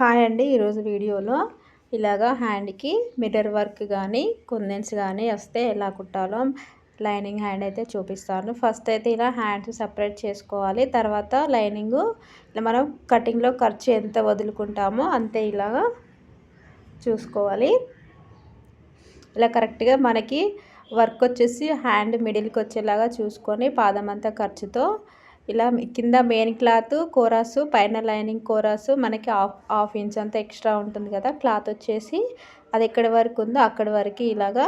Hi అండి ఈరోజు వీడియోలో ఇలాగా హ్యాండ్కి మిర్రర్ వర్క్ కానీ కుందెన్స్ కానీ వస్తే ఎలా కుట్టాలో లైనింగ్ హ్యాండ్ అయితే చూపిస్తాను. ఫస్ట్ అయితే ఇలా హ్యాండ్స్ సపరేట్ చేసుకోవాలి. తర్వాత లైనింగ్ మనం కటింగ్లో ఖర్చు ఎంత వదులుకుంటామో అంతే ఇలాగా చూసుకోవాలి. ఇలా కరెక్ట్గా మనకి వర్క్ వచ్చేసి హ్యాండ్ మిడిల్కి వచ్చేలాగా చూసుకొని పాదమంతా ఖర్చుతో ఇలా కింద మెయిన్ క్లాత్ కోరాసు పైన లైనింగ్ కోరాసు మనకి హాఫ్ హాఫ్ ఇంచ్ అంత ఎక్స్ట్రా ఉంటుంది కదా క్లాత్ వచ్చేసి అది ఎక్కడి వరకు ఉందో అక్కడి వరకు ఇలాగా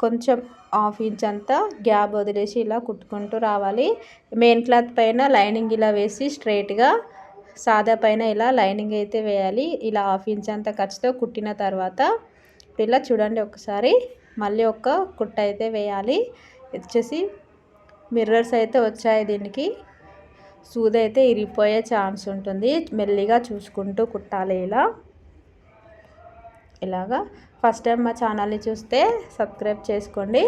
కొంచెం హాఫ్ ఇంచ్ అంతా గ్యాప్ వదిలేసి ఇలా కుట్టుకుంటూ రావాలి. మెయిన్ క్లాత్ పైన లైనింగ్ ఇలా వేసి స్ట్రైట్గా సాదా పైన ఇలా లైనింగ్ అయితే వేయాలి. ఇలా హాఫ్ ఇంచ్ అంత ఖర్చుతో కుట్టిన తర్వాత ఇలా చూడండి ఒకసారి మళ్ళీ ఒక కుట్ట అయితే వేయాలి. వచ్చేసి మిర్రర్స్ అయితే వచ్చాయి దీనికి. సూది అయితే ఇరిగిపోయే ఛాన్స్ ఉంటుంది. మెల్లిగా చూసుకుంటూ కుట్టాలి ఇలా. ఇలాగా. ఫస్ట్ టైం మా ఛానల్ని చూస్తే సబ్స్క్రైబ్ చేసుకోండి.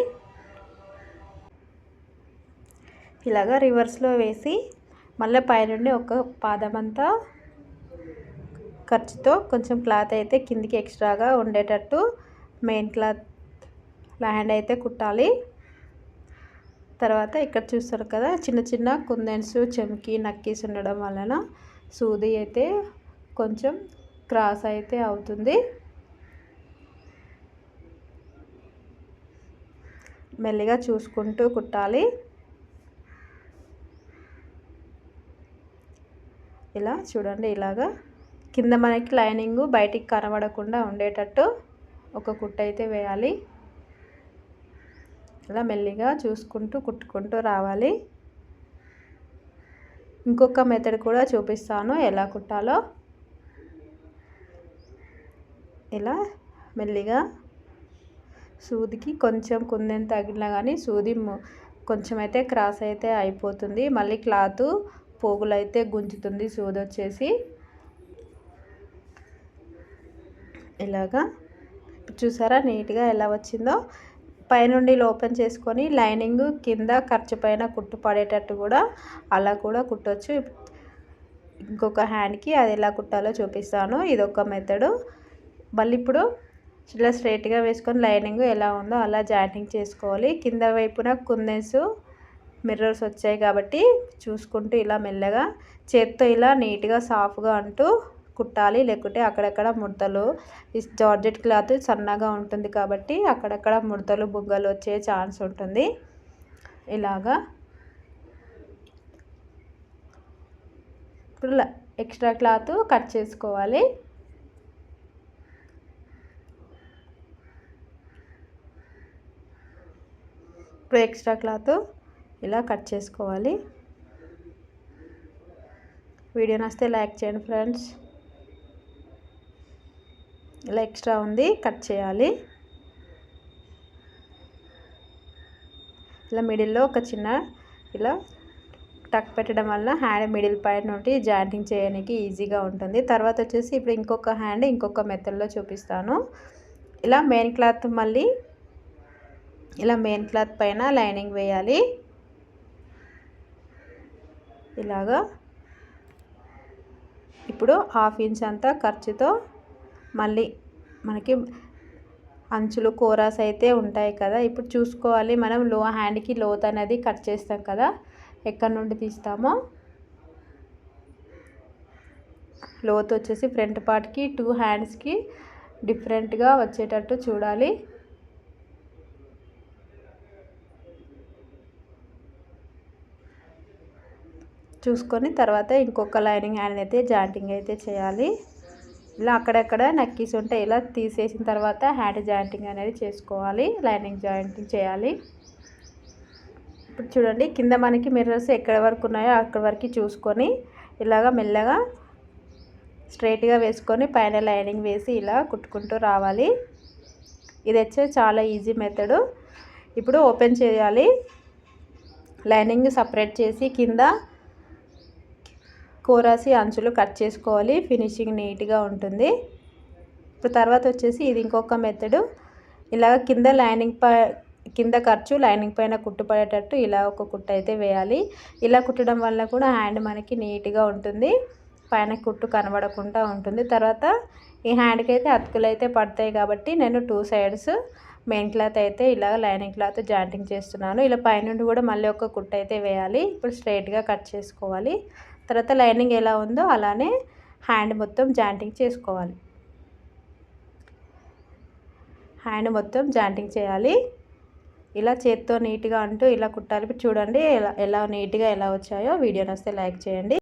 ఇలాగా రివర్స్లో వేసి మళ్ళీ పైనుండి ఒక పాదం అంతా ఖర్చుతో కొంచెం క్లాత్ అయితే కిందికి ఎక్స్ట్రాగా ఉండేటట్టు మెయిన్ క్లాత్ హ్యాండ్ అయితే కుట్టాలి. తర్వాత ఇక్కడ చూస్తారు కదా చిన్న చిన్న కుందెన్స్ చెమ్కి నక్కీస్ ఉండడం వలన సూది అయితే కొంచెం క్రాస్ అయితే అవుతుంది. మెల్లిగా చూసుకుంటూ కుట్టాలి. ఇలా చూడండి ఇలాగా కింద మనకి లైనింగ్ బయటికి కనబడకుండా ఉండేటట్టు ఒక కుట్ట అయితే వేయాలి. ఇలా మెల్లిగా చూసుకుంటూ కుట్టుకుంటూ రావాలి. ఇంకొక మెథడ్ కూడా చూపిస్తాను. ఎలా కుట్టాలో. ఇలా మెల్లిగా సూదికి కొంచెం కుందెం తగిలినా కానీ సూది కొంచెం అయితే క్రాస్ అయితే అయిపోతుంది. మళ్ళీ క్లాత్ పోగులు అయితే గుంజుతుంది సూది వచ్చేసి ఇలాగా చూసారా నీట్గా ఎలా వచ్చిందో. పైనుండి ఓపెన్ చేసుకొని లైనింగ్ కింద ఖర్చు పైన కుట్టు పడేటట్టు కూడా అలా కూడా కుట్టవచ్చు ఇంకొక హ్యాండ్కి అది ఎలా కుట్టాలో చూపిస్తాను. ఇది ఒక మెథడు. మళ్ళీ ఇప్పుడు ఇలా స్ట్రైట్గా వేసుకొని లైనింగ్ ఎలా ఉందో అలా జాయింటింగ్ చేసుకోవాలి. కింద వైపున కుందెన్స్ మిర్రర్స్ వచ్చాయి కాబట్టి చూసుకుంటూ ఇలా మెల్లగా చేత్తో ఇలా నీట్గా సాఫ్గా అంటూ కుట్టాలి లేకుంటే అక్కడక్కడ ముడతలు. జార్జెట్ క్లాత్ సన్నగా ఉంటుంది కాబట్టి అక్కడక్కడ ముడతలు బుగ్గలు వచ్చే ఛాన్స్ ఉంటుంది. ఇలాగా. ఇప్పుడు ఎక్స్ట్రా క్లాత్ కట్ చేసుకోవాలి. ఇప్పుడు ఎక్స్ట్రా క్లాత్ ఇలా కట్ చేసుకోవాలి. వీడియో నస్తే లైక్ చేయండి ఫ్రెండ్స్. ఇలా ఎక్స్ట్రా ఉంది కట్ చేయాలి. ఇలా మిడిల్లో ఒక చిన్న ఇలా టక్ పెట్టడం వల్ల హ్యాండ్ మిడిల్ పాయింట్ నుండి జాయింటింగ్ చేయడానికి ఈజీగా ఉంటుంది. తర్వాత వచ్చేసి ఇప్పుడు ఇంకొక హ్యాండ్ ఇంకొక మెథడ్లో చూపిస్తాను. ఇలా మెయిన్ క్లాత్ మళ్ళీ ఇలా మెయిన్ క్లాత్ పైన లైనింగ్ వేయాలి. ఇలాగా. ఇప్పుడు హాఫ్ ఇంచ్ అంతా ఖర్చుతో మళ్ళీ మనకి అంచులు కోరాస్ అయితే ఉంటాయి కదా. ఇప్పుడు చూసుకోవాలి మనం లో హ్యాండ్కి లోత్ అనేది కట్ చేస్తాం కదా. ఎక్కడి నుండి తీస్తామో? లోత్ వచ్చేసి ఫ్రంట్ పార్ట్కి టూ హ్యాండ్స్కి డిఫరెంట్గా వచ్చేటట్టు చూడాలి. చూసుకొని తర్వాత ఇంకొక లైనింగ్ హ్యాండ్ అయితే జాయింటింగ్ అయితే చేయాలి. ఇలా అక్కడక్కడ నక్కీస్ ఉంటే ఇలా తీసేసిన తర్వాత హ్యాండ్ జాయింటింగ్ అనేది చేసుకోవాలి లైనింగ్ జాయింటింగ్ చేయాలి. ఇప్పుడు చూడండి కింద మనకి మిర్రర్స్ ఎక్కడ వరకు ఉన్నాయో అక్కడ వరకు చూసుకొని ఇలాగ మెల్లగా స్ట్రైట్గా వేసుకొని పైన లైనింగ్ వేసి ఇలా కుట్టుకుంటూ రావాలి. ఇది వచ్చే చాలా ఈజీ మెథడు. ఇప్పుడు ఓపెన్ చేయాలి. లైనింగ్ సపరేట్ చేసి కింద కోరాసి అంచులు కట్ చేసుకోవాలి. ఫినిషింగ్ నీట్గా ఉంటుంది. ఇప్పుడు తర్వాత వచ్చేసి ఇది ఇంకొక మెథడు. ఇలాగ కింద లైనింగ్ పై కింద ఖర్చు లైనింగ్ పైన కుట్టు పడేటట్టు ఇలా ఒక కుట్టు అయితే వేయాలి. ఇలా కుట్టడం వల్ల కూడా హ్యాండ్ మనకి నీట్గా ఉంటుంది. పైన కుట్టు కనబడకుండా ఉంటుంది. తర్వాత ఈ హ్యాండ్కి అయితే అతుకులు అయితే పడతాయి కాబట్టి నేను టూ సైడ్స్ మెయిన్ క్లాత్ అయితే ఇలాగ లైనింగ్ క్లాత్ జాయింటింగ్ చేస్తున్నాను. ఇలా పైనుండి కూడా మళ్ళీ ఒక కుట్టు అయితే వేయాలి. ఇప్పుడు స్ట్రైట్గా కట్ చేసుకోవాలి. తర్వాత లైనింగ్ ఎలా ఉందో అలానే హ్యాండ్ మొత్తం జాయింటింగ్ చేసుకోవాలి. హ్యాండ్ మొత్తం జాయింటింగ్ చేయాలి. ఇలా చేత్తో నీట్గా అంటూ ఇలా కుట్టాలి. చూడండి ఎలా ఎలా నీట్గా ఎలా వచ్చాయో. వీడియోని వస్తే లైక్ చేయండి.